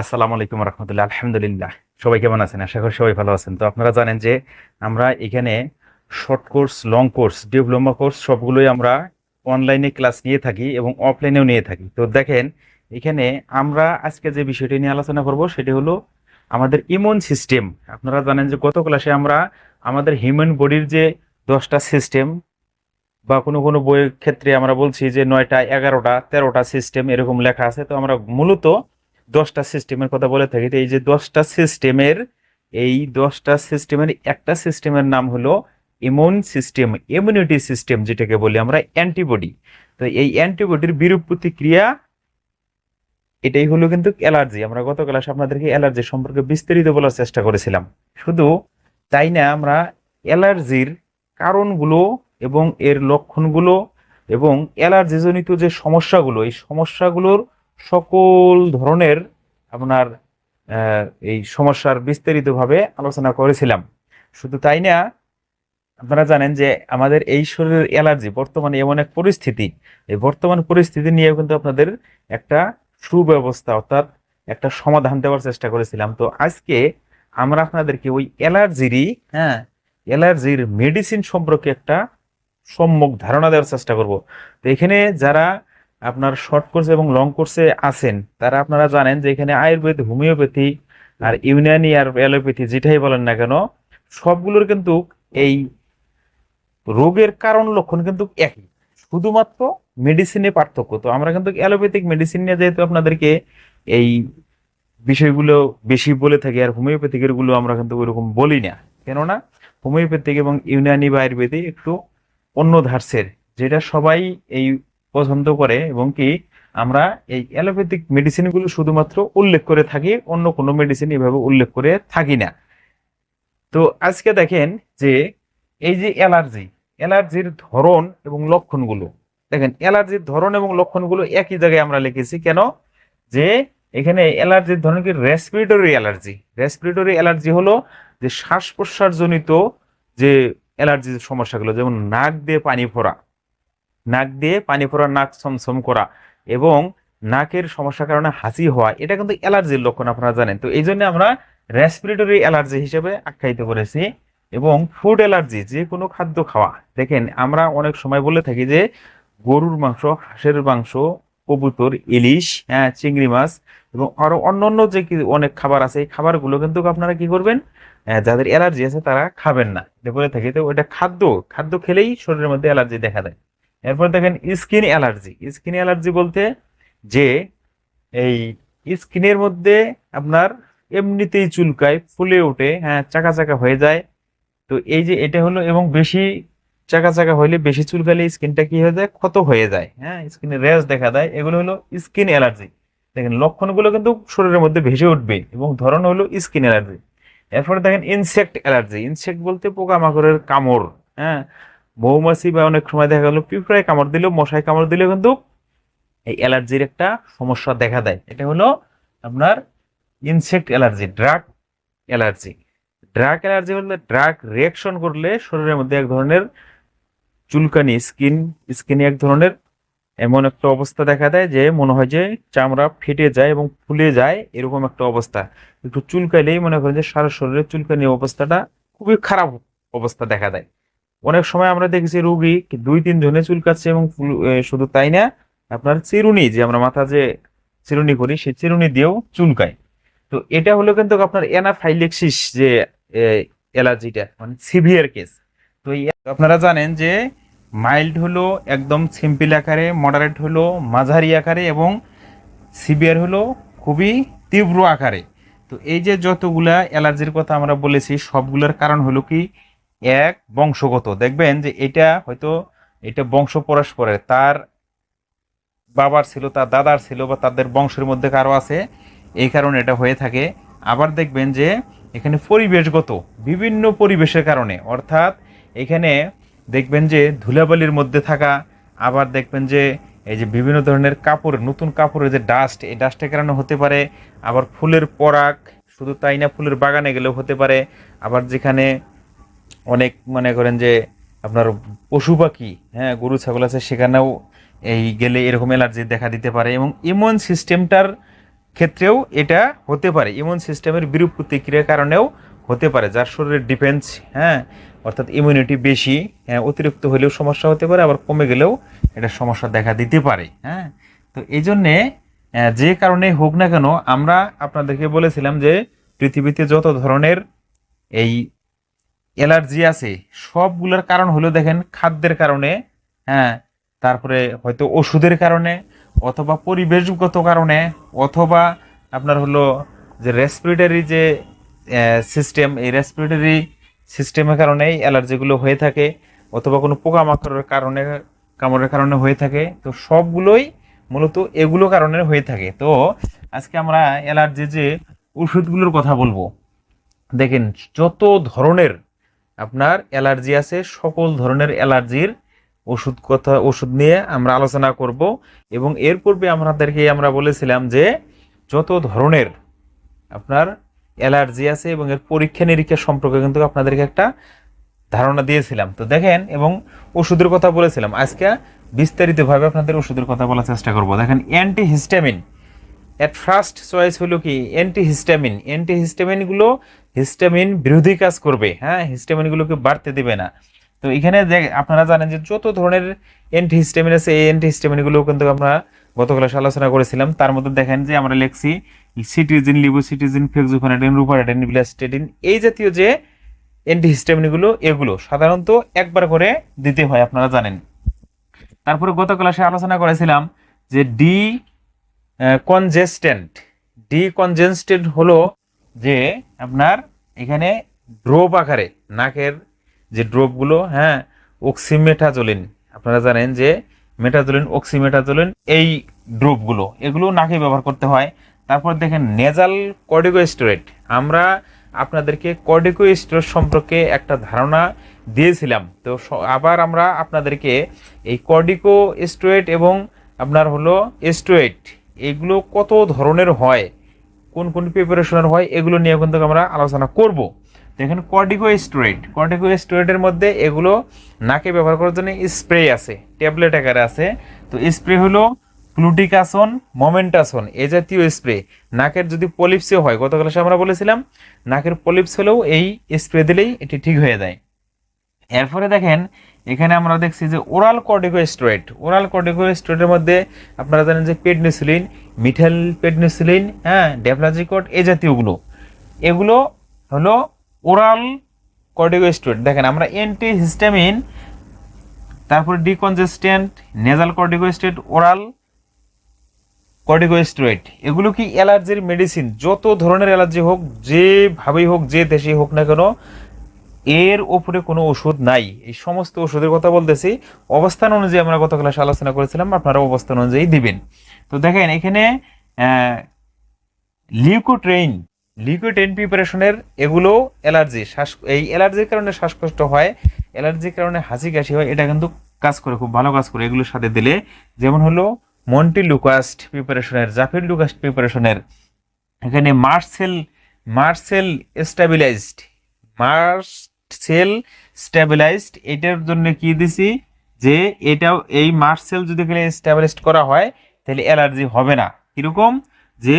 আসসালামু আলাইকুম রহমতুল্লাহ, আলহামদুলিল্লাহ। সবাই কেমন আছেন? আশা করি সবাই ভালো আছেন। তো আপনারা জানেন যে আমরা এখানে short course long course diploma course সবগুলোই আমরা অনলাইনে ক্লাস নিয়ে থাকি এবং অফলাইনেও নিয়ে থাকি। তো দেখেন, এখানে আমরা আজকে যে বিষয়টি নিয়ে আলোচনা করব সেটি হলো আমাদের ইমিউন সিস্টেম আপনারা জানেন যে গত ক্লাসে আমরা আমাদের হিউম্যান বডির যে দশটা সিস্টেম বা কোনো কোনো বইয়ের ক্ষেত্রে আমরা বলছি যে নয়টা, এগারোটা, তেরোটা সিস্টেম এরকম লেখা আছে। তো আমরা মূলত দশটা সিস্টেমের কথা বলে থাকি, তো এই যে দশটা সিস্টেমের, এই দশটা সিস্টেমের, একটা সিস্টেমের নাম হলো ইমিউন সিস্টেম ইমিউনিটি সিস্টেম যেটাকে বলি আমরা অ্যান্টিবডি তো এই অ্যান্টিবডির বিরূপ প্রতিক্রিয়া, এটাই হলো কিন্তু অ্যালার্জি আমরা গত ক্লাসে আপনাদেরকে অ্যালার্জি সম্পর্কে বিস্তারিত বলার চেষ্টা করেছিলাম। শুধু তাই না, আমরা অ্যালার্জির কারণগুলো এবং এর লক্ষণগুলো এবং অ্যালার্জিজনিত যে সমস্যাগুলো, এই সমস্যাগুলোর সকল ধরনের আপনার এই সমস্যার বিস্তারিতভাবে আলোচনা করেছিলাম। শুধু তাই না, আপনারা জানেন যে আমাদের এই শরীরের অ্যালার্জি বর্তমানে এমন এক পরিস্থিতি। এই বর্তমান পরিস্থিতি নিয়ে কিন্তু আপনাদের একটা সুব্যবস্থা অর্থাৎ একটা সমাধান দেওয়ার চেষ্টা করেছিলাম। তো আজকে আমরা আপনাদেরকে ওই অ্যালার্জিরই হ্যাঁ অ্যালার্জির মেডিসিন সম্পর্কে একটা সম্যক ধারণা দেওয়ার চেষ্টা করব। তো এখানে যারা আপনার শর্ট কোর্স এবং লং কোর্সে আছেন। তারা আপনারা জানেন যে এখানে আয়ুর্বেদ, হোমিওপ্যাথি আর ইউনানি আর অ্যালোপ্যাথি যেটাই বলেন না কেন, সবগুলোর কিন্তু এই রোগের কারণ লক্ষণ কিন্তু একই। শুধুমাত্র মেডিসিনে পার্থক্য। তো আমরা কিন্তু অ্যালোপ্যাথিক মেডিসিন নিয়ে যেহেতু আপনাদেরকে এই বিষয়গুলো বেশি বলে থাকি আর হোমিওপ্যাথিকেরগুলো আমরা কিন্তু ওইরকম বলি না। কেননা হোমিওপ্যাথিক এবং ইউনানি বা আয়ুর্বেদিক একটু অন্য ধার্সের যেটা সবাই এই পছন্দ করে এবং কি আমরা এই অ্যালোপ্যাথিক মেডিসিনগুলো শুধুমাত্র উল্লেখ করে থাকি, অন্য কোনো মেডিসিন এভাবে উল্লেখ করে থাকি না। তো আজকে দেখেন যে এই যে অ্যালার্জি, অ্যালার্জির ধরন এবং লক্ষণগুলো, দেখেন অ্যালার্জির ধরন এবং লক্ষণগুলো একই জায়গায় আমরা লিখেছি। কেন? যে এখানে অ্যালার্জির ধরন কি? Respiratory allergy. রেসপিরেটরি অ্যালার্জি হলো যে শ্বাস প্রশ্বাসজনিত যে অ্যালার্জির সমস্যাগুলো, যেমন নাক দিয়ে পানি ফোরা নাক দিয়ে পানি ফোরা নাক ছমছম করা এবং নাকের সমস্যার কারণে হাসি হওয়া, এটা কিন্তু অ্যালার্জির লক্ষণ আপনারা জানেন। তো এই জন্য আমরা রেসপিরেটরি অ্যালার্জি হিসেবে আখ্যায়িত করেছি এবং ফুড অ্যালার্জি, যে কোনো খাদ্য খাওয়া। দেখেন, আমরা অনেক সময় বলে থাকি যে গরুর মাংস, হাঁসের মাংস, কবুতর, ইলিশ হ্যাঁ চিংড়ি মাছ এবং আরও অন্যান্য যে কি অনেক খাবার আছে, এই খাবারগুলো কিন্তু আপনারা কি করবেন? যাদের অ্যালার্জি আছে তারা খাবেন না। বলে থাকি, তো ওটা খাদ্য খাদ্য খেলেই শরীরের মধ্যে অ্যালার্জি দেখা দেয়। এরপর দেখেন স্কিন অ্যালার্জি। স্কিন অ্যালার্জি বলতে যে এই স্কিনের মধ্যে আপনার এমনিতেই চুলকায়, ফুলে ওঠে হ্যাঁ চাকা চাকা হয়ে যায়। তো এই যে এটা হলো এবং বেশি চাকা চাকা হইলে বেশি চুলকালে স্কিনটা কি হয়ে যায়? ক্ষত হয়ে যায় হ্যাঁ স্কিনে র্যাশ দেখা দেয়। এগুলো হলো স্কিন অ্যালার্জি। দেখেন লক্ষণগুলো কিন্তু শরীরের মধ্যে ভেসে উঠবে এবং ধরন হলো স্কিন অ্যালার্জি। এরপরে দেখেন ইনসেক্ট অ্যালার্জি। ইনসেক্ট বলতে পোকামাকড়ের কামড় হ্যাঁ মৌমাছি বা অনেক সময় দেখা গেল পিঁপড়ায় কামড় দিলেও মশায় কামড় দিলেও কিন্তু এই অ্যালার্জির একটা সমস্যা দেখা দেয়। এটা হলো আপনার insect allergy drug allergy. Drug allergy বলতে ড্রাগ রিয়াকশন করলে শরীরের মধ্যে এক ধরনের চুলকানি স্কিন স্কিনে এক ধরনের এমন একটা অবস্থা দেখা দেয় যে মনে হয় যে চামড়া ফেটে যায় এবং ফুলে যায়, এরকম একটা অবস্থা। একটু চুলকাইলেই মনে করেন যে সারা শরীরে চুলকানি অবস্থাটা খুবই খারাপ অবস্থা দেখা দেয়। অনেক সময় আমরা দেখেছি রোগী দুই, তিন জনে চুলকাচ্ছে এবং শুধু তাই না, আপনার চিরুনি যে আমরা মাথা যে চিরুনি করি, সেই চিরুনি দিয়েও চুলকায় তো এটা হলো কিন্তু আপনার অ্যানাফাইলেক্সিস যে অ্যালার্জিটা মানে সিভিয়ার কেস। তো আপনারা জানেন যে মাইল্ড হলো একদম সিম্পল আকারে, মডারেট হলো মাঝারি আকারে এবং সিভিয়ার হলো খুবই তীব্র আকারে। তো এই যে যতগুলা অ্যালার্জির কথা আমরা বলেছি, সবগুলোর কারণ হলো কি? এক বংশগত। দেখবেন যে এটা হয়তো এটা বংশ পরস্পরের তার বাবার ছিল, তার দাদার ছিল বা তাদের বংশের মধ্যে কারও আছে, এই কারণে এটা হয়ে থাকে। আবার দেখবেন যে এখানে পরিবেশগত, বিভিন্ন পরিবেশের কারণে। অর্থাৎ এখানে দেখবেন যে ধুলাবালির মধ্যে থাকা, আবার দেখবেন যে এই যে বিভিন্ন ধরনের কাপড়, নতুন কাপড়ের যে ডাস্ট এই ডাস্টের কারণে হতে পারে। আবার ফুলের পরাগ, শুধু তাই না, ফুলের বাগানে গেলেও হতে পারে। আবার যেখানে অনেক মনে করেন যে আপনার পশু পাখি হ্যাঁ গরু ছাগল আছে সেখানেও এই গেলে এরকম অ্যালার্জি দেখা দিতে পারে এবং ইমিউন সিস্টেমটার ক্ষেত্রেও এটা হতে পারে। ইমিউন সিস্টেমের বিরূপ প্রতিক্রিয়ার কারণেও হতে পারে যার শরীরের ডিফেন্স হ্যাঁ অর্থাৎ ইমিউনিটি বেশি হ্যাঁ, অতিরিক্ত হলেও সমস্যা হতে পারে আবার কমে গেলেও এটা সমস্যা দেখা দিতে পারে হ্যাঁ। তো এই জন্যে যে কারণে হোক না কেন আমরা আপনাদেরকে বলেছিলাম যে পৃথিবীতে যত ধরনের এই অ্যালার্জি আছে। সবগুলোর কারণ হলো দেখেন খাদ্যের কারণে হ্যাঁ তারপরে হয়তো ওষুধের কারণে অথবা পরিবেশগত কারণে অথবা আপনার হলো যে রেসপিরেটরি যে সিস্টেম এই রেসপিরেটরি সিস্টেমের কারণে অ্যালার্জিগুলো হয়ে থাকে অথবা কোনো পোকামাকড়ের কারণে, কামড়ের কারণে হয়ে থাকে। তো সবগুলোই মূলত এগুলো কারণে হয়ে থাকে। তো আজকে আমরা অ্যালার্জি যে ওষুধগুলোর কথা বলব। দেখেন যত ধরনের আপনার অ্যালার্জি আছে, সকল ধরনের অ্যালার্জির ওষুধ কথা, ওষুধ নিয়ে আমরা আলোচনা করব। এবং এর পূর্বে আমাদেরকে আমরা বলেছিলাম যে যত ধরনের আপনার অ্যালার্জি আছে এবং এর পরীক্ষা নিরীক্ষা সম্পর্কে কিন্তু আপনাদেরকে একটা ধারণা দিয়েছিলাম। তো দেখেন, এবং ওষুধের কথা বলেছিলাম। আজকে বিস্তারিতভাবে আপনাদের ওষুধের কথা বলার চেষ্টা করব। দেখেন অ্যান্টি এট ফার্স্ট চয়েস হলো কি? অ্যান্টি হিস্টামিন অ্যান্টি হিস্টামিনগুলো হিস্টামিন বিরোধী কাজ করবে হ্যাঁ? হিস্টামিনগুলোকে বাড়তে দেবে না। তো এখানে দেখ- আপনারা জানেন যে যত ধরনের অ্যান্টি হিস্টামিন আছে, এই অ্যান্টি হিস্টামিনগুলো কিন্তু আমরা গত ক্লাসে আলোচনা করেছিলাম। তার মধ্যে দেখেন যে আমরা লিখছি সিটিজিন লিবোসিটিজিন ফেক্সোফেনাডিন রুপারাডিন বিলাস্টেডিন এই জাতীয় যে অ্যান্টি হিস্টামিনগুলো এগুলো সাধারণত একবার করে দিতে হয়, আপনারা জানেন। তারপরে গত ক্লাসে আলোচনা করেছিলাম যে ডি কনজেস্টেন্ট ডি কনজেস্টেন্ট হলো যে আপনার এখানে ড্রপ আকারে, নাকের যে ড্রপগুলো হ্যাঁ অক্সিমেটাজোলিন আপনারা জানেন যে মেটাজোলিন অক্সিমেটাজোলিন এই ড্রপগুলো এগুলো নাকে ব্যবহার করতে হয়। তারপর দেখেন নেজাল কর্ডিকোস্টেরয়েড আমরা আপনাদেরকে কর্ডিকোস্টেরয়েড সম্পর্কে একটা ধারণা দিয়েছিলাম। তো আবার আমরা আপনাদেরকে এই কর্ডিকোস্টেরয়েড এবং আপনার হলো স্টেরয়েড এগুলো কত ধরনের হয়? কোন কোন প্রিপারেশনের হয়? এগুলো নিয়ে কিন্তু আমরা আলোচনা করব। দেখেন কর্ডিকোস্টেরয়েড কর্ডিকোস্টেরয়েডের মধ্যে এগুলো নাকে ব্যবহার করার জন্য স্প্রে আছে ট্যাবলেট আকারে আছে। তো স্প্রে হলো ফ্লুটিকাসন মোমেন্টাসন এ জাতীয় স্প্রে নাকের যদি পলিপসে হয়, গতকাল আমরা বলেছিলাম, নাকের পলিপস হলেও এই স্প্রে দিলেই এটি ঠিক হয়ে যায়। এরপরে দেখেন, এখানে আমরা দেখছি যে ওরাল কর্টিকোস্টেরয়েড ওরাল কর্টিকোস্টেরয়েডের মধ্যে আপনারা জানেন যে পেডনিসিলিন মিথেল পেডনিসিলিন হ্যাঁ ডেপ্লাজিকট এ জাতীয়গুলো এগুলো হলো ওরাল কর্টিকোস্টেরয়েড দেখেন, আমরা অ্যান্টি হিস্টামিন তারপরে decongestant nasal corticosteroid oral corticosteroid এগুলো কি অ্যালার্জির মেডিসিন যত ধরনের অ্যালার্জি হোক, যেভাবেই হোক, যে দেশেই হোক না কেন এর ওপরে কোনো ওষুধ নাই। এই সমস্ত ওষুধের কথা বলতেছি। অবস্থান অনুযায়ী আমরা গত ক্লাসে আলোচনা করেছিলাম, আপনারা অবস্থান অনুযায়ী দিবেন। তো দেখেন, এখানে লিউকোট্রেইন লিউকোট্রেইন প্রিপারেশনের এগুলো অ্যালার্জি, শ্বাস, এই অ্যালার্জির কারণে শ্বাসকষ্ট হয়, অ্যালার্জির কারণে হাসি কাশি হয়, এটা কিন্তু কাজ করে, খুব ভালো কাজ করে এগুলোর সাথে দিলে। যেমন হলো মন্টি লুকাস্ট প্রিপারেশনের, জাফির লুকাস্ট প্রিপারেশনের। এখানে mast cell mast cell stabilised mast cell stabilised, এটার জন্য কি দিছি? যে এটাও এই মার্সেল যদি এখানে স্টেবিলাইজড করা হয়, তাহলে অ্যালার্জি হবে না। কীরকম? যে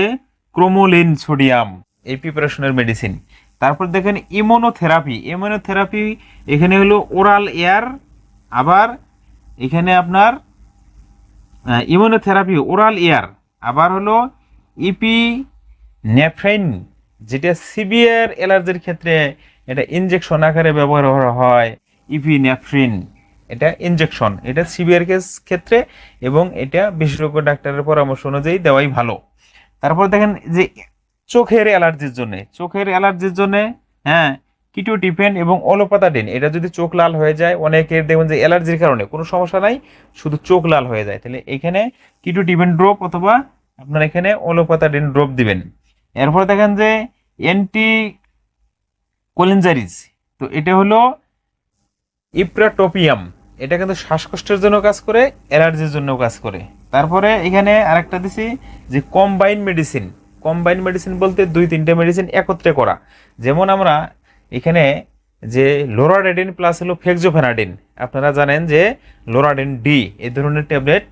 ক্রোমোলিন সোডিয়াম, এই প্রিপারেশনের মেডিসিন। তারপর দেখেন ইমোনোথেরাপি। ইমোনোথেরাপি এখানে হলো ওরাল এয়ার, আবার এখানে আপনার ইমিউনোথেরাপি ওরাল এয়ার, আবার হলো ইপি নেফ্রাইন যেটা সিভিয়ার অ্যালার্জির ক্ষেত্রে এটা ইনজেকশন আকারে ব্যবহার করা হয় ইপি নেফ্রিন এটা ইনজেকশন এটা সিভিয়ার কেস ক্ষেত্রে এবং এটা বিশেষজ্ঞ ডাক্তারের পরামর্শ অনুযায়ী দেওয়াই ভালো। তারপর দেখেন যে চোখের অ্যালার্জির জন্য, চোখের অ্যালার্জির জন্য হ্যাঁ কিটোটিফেন এবং অলোপাতাডিন এটা যদি চোখ লাল হয়ে যায়, অনেকের দেখবেন যে অ্যালার্জির কারণে, কোনো সমস্যা নাই, শুধু চোখ লাল হয়ে যায়। তাহলে এখানে কিটোটিফেন ড্রপ অথবা আপনার এখানে অলোপাতাডিন ড্রপ দিবেন। এরপর দেখেন যে অ্যান্টি কোলিনজারিজ তো এটা হলো ইপ্রাটোপিয়াম। এটা কিন্তু শ্বাসকষ্টের জন্য কাজ করে, অ্যালার্জির জন্য কাজ করে। তারপরে এখানে আরেকটা দিছি যে কম্বাইন মেডিসিন কম্বাইন মেডিসিন বলতে দুই, তিনটে মেডিসিন একত্রে করা। যেমন আমরা এখানে যে লোরাডেডিন প্লাস হলো ফেক্সোফেনাডিন আপনারা জানেন যে লোরাডিন ডি এই ধরনের ট্যাবলেট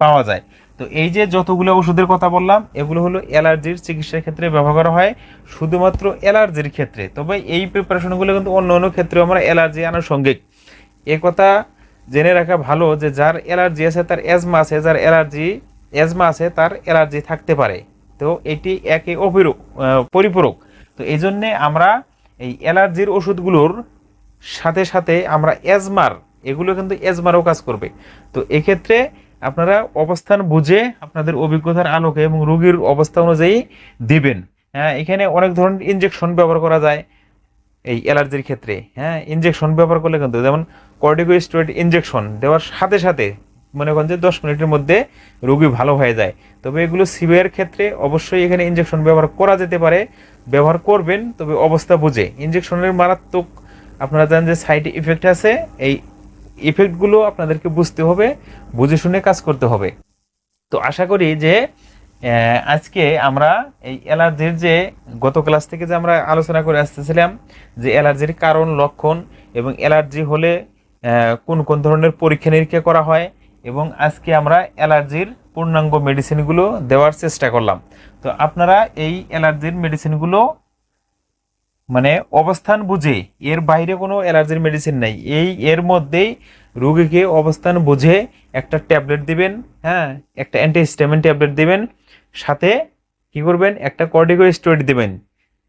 পাওয়া যায়। তো এই যে যতগুলো ওষুধের কথা বললাম এগুলো হলো অ্যালার্জির চিকিৎসার ক্ষেত্রে ব্যবহার করা হয় শুধুমাত্র অ্যালার্জির ক্ষেত্রে। তবে এই প্রিপারেশনগুলো কিন্তু অন্য অন্য ক্ষেত্রে আমরা অ্যালার্জি আনুষঙ্গিক এ কথা জেনে রাখা ভালো যে যার অ্যালার্জি আছে তার অ্যাজমা আছে যার অ্যালার্জি অ্যাজমা আছে তার অ্যালার্জি থাকতে পারে। তো এটি একে অপরূপ আহ, পরিপূরক। তো এই জন্যে আমরা এই অ্যালার্জির ওষুধগুলোর সাথে সাথে আমরা অ্যাজমার এগুলো কিন্তু অ্যাজমারও কাজ করবে। তো এক্ষেত্রে আপনারা অবস্থান বুঝে আপনাদের অভিজ্ঞতার আলোকে এবং রোগীর অবস্থা অনুযায়ী দিবেন। হ্যাঁ এখানে অনেক ধরনের ইনজেকশন ব্যবহার করা যায় এই অ্যালার্জির ক্ষেত্রে। হ্যাঁ ইনজেকশন ব্যবহার করলে কিন্তু, যেমন কর্টিকোস্টেরয়েড ইনজেকশন দেওয়ার সাথে সাথে মনে করেন যে দশ মিনিটের মধ্যে রোগী ভালো হয়ে যায়। তবে এগুলো সিভিয়ার ক্ষেত্রে অবশ্যই এখানে ইনজেকশন ব্যবহার করা যেতে পারে, ব্যবহার করবেন, তবে অবস্থা বুঝে। ইনজেকশনের মারাত্মক, আপনারা জানেন যে সাইড ইফেক্ট আছে, এই ইফেক্টগুলো আপনাদেরকে বুঝতে হবে, বুঝে শুনে কাজ করতে হবে। তো আশা করি যে আজকে আমরা এই অ্যালার্জির যে, গত ক্লাস থেকে যে আমরা আলোচনা করে আসতেছিলাম, যে অ্যালার্জির কারণ, লক্ষণ এবং অ্যালার্জি হলে কোন কোন ধরনের পরীক্ষা নিরীক্ষা করা হয় এবং আজকে আমরা অ্যালার্জির পূর্ণাঙ্গ মেডিসিনগুলো দেওয়ার চেষ্টা করলাম। তো আপনারা এই অ্যালার্জির মেডিসিনগুলো মানে অবস্থান বুঝে, এর বাইরে কোনো অ্যালার্জির মেডিসিন নাই। এই এর মধ্যেই রোগীকে অবস্থান বুঝে একটা ট্যাবলেট দিবেন হ্যাঁ একটা অ্যান্টিহিস্টামিন ট্যাবলেট দিবেন, সাথে কি করবেন, একটা কর্টিকোস্টেরয়েড দিবেন।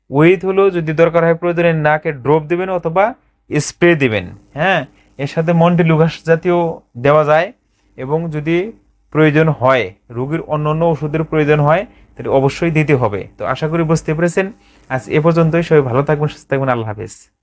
উইথ হলো যদি দরকার হয় প্রয়োজনে নাকে ড্রপ দিবেন অথবা স্প্রে দিবেন হ্যাঁ এর সাথে মন্টিলুঘাস জাতীয় দেওয়া যায়। এবং যদি প্রয়োজন হয়, রোগীর অন্য অন্য ওষুধের প্রয়োজন হয় তাহলে অবশ্যই দিতে হবে। তো আশা করি বুঝতে পেরেছেন। আজ এ পর্যন্তই। সবাই ভালো থাকবেন, সুস্থ থাকবেন। আল্লাহ হাফেজ।